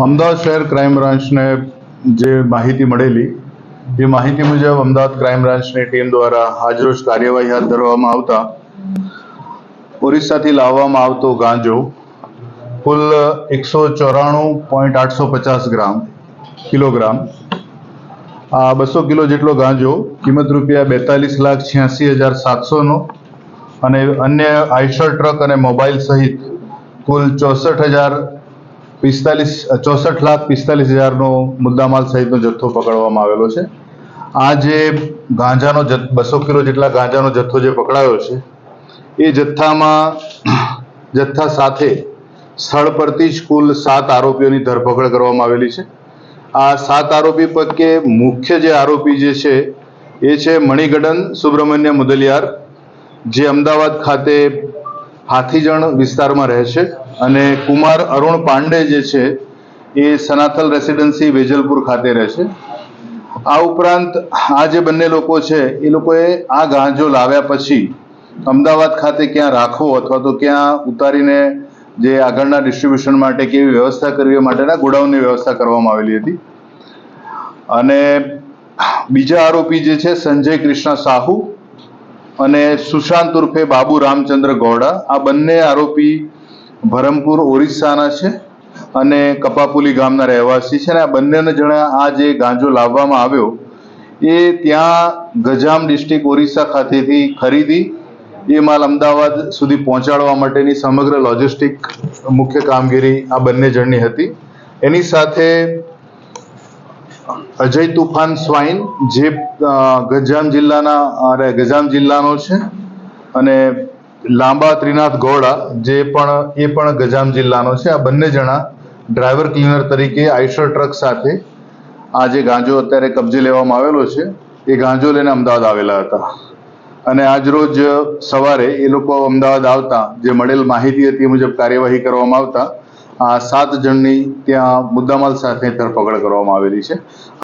અમદાવાદ શહેર ક્રાઇમ બ્રાન્ચને જે માહિતી મળેલી, એ માહિતી મુજબ અમદાવાદ ક્રાઇમ બ્રાન્ચની ટીમ દ્વારા આજરોજ કાર્યવાહી હાથ ધરવામાં આવતા ઓરિસ્સાથી લાવવામાં આવતો ગાંજો કુલ એકસો ચોરાણું પોઈન્ટ આઠસો પચાસ ગ્રામ, કિલોગ્રામ. આ બસો કિલો જેટલો ગાંજો કિંમત રૂપિયા બેતાલીસ લાખ છ્યાસી હજાર સાતસોનો અને અન્ય આઈશર ટ્રક અને મોબાઈલ સહિત કુલ ચોસઠ હજાર પિસ્તાલીસ ચોસઠ લાખ પિસ્તાલીસ હજારનો મુદ્દામાલ સહિતનો જથ્થો પકડવામાં આવેલો છે. આ જે ગાંજાનો જથ્થ બસો કિલો જેટલા ગાંજાનો જથ્થો જે પકડાયો છે, એ જથ્થામાં, જથ્થા સાથે સ્થળ પરથી જ કુલ સાત આરોપીઓની ધરપકડ કરવામાં આવેલી છે. આ સાત આરોપી પૈકી મુખ્ય જે આરોપી જે છે, એ છે મણિગડન સુબ્રમણ્ય મુદલિયાર, જે અમદાવાદ ખાતે હાથીજણ વિસ્તારમાં રહે છે અને કુમાર અરુણ પાંડે જે છે એ સનાથલ રેસિડેન્સી વેજલપુર ખાતે રહે છે. આ ઉપરાંત આ જે બંને લોકો છે, એ લોકોએ આ ગાંજો લાવ્યા પછી અમદાવાદ ખાતે ક્યાં રાખવો અથવા તો ક્યાં ઉતારીને જે આગળના ડિસ્ટ્રીબ્યુશન માટે કેવી વ્યવસ્થા કરવી માટેના ગોડાઉનની વ્યવસ્થા કરવામાં આવેલી હતી. અને બીજા આરોપી જે છે, સંજય કૃષ્ણ સાહુ અને સુશાંત ઉર્ફે બાબુ રામચંદ્ર ગૌડા. આ બંને આરોપી ભરમપુર, ઓરિસ્સાના છે અને કપાપુલી ગામના રહેવાસી છે અને આ બંનેને જણા આ જે ગાંજો લાવવામાં આવ્યો, એ ત્યાં ગજામ ડિસ્ટ્રિક્ટ ઓરિસ્સા ખાતેથી ખરીદી, એ માલ અમદાવાદ સુધી પહોંચાડવા માટેની સમગ્ર લોજિસ્ટિક મુખ્ય કામગીરી આ બંને જણની હતી. એની સાથે અજય તુફાન સ્વાઈન, જે ગજામ જિલ્લાના, અરે, ગજામ જિલ્લાનો છે અને લાંબા ત્રિનાથ ગોળા જે પણ, એ પણ ગજામ જિલ્લાનો છે. આ બંને જણા ડ્રાઈવર ક્લીનર તરીકે આઈશર ટ્રક સાથે આ જે ગાંજો અત્યારે કબજે લેવામાં આવેલો છે. એ ગાંજો લઈને અમદાવાદ આવેલા હતા. અને આજરોજ સવારે એ લોકો અમદાવાદ આવતા, જે મળેલ માહિતી હતી એ મુજબ કાર્યવાહી કરવામાં આવતા આ સાત જણની ત્યાં મુદ્દામાલ સાથે ધરપકડ કરવામાં આવેલી છે.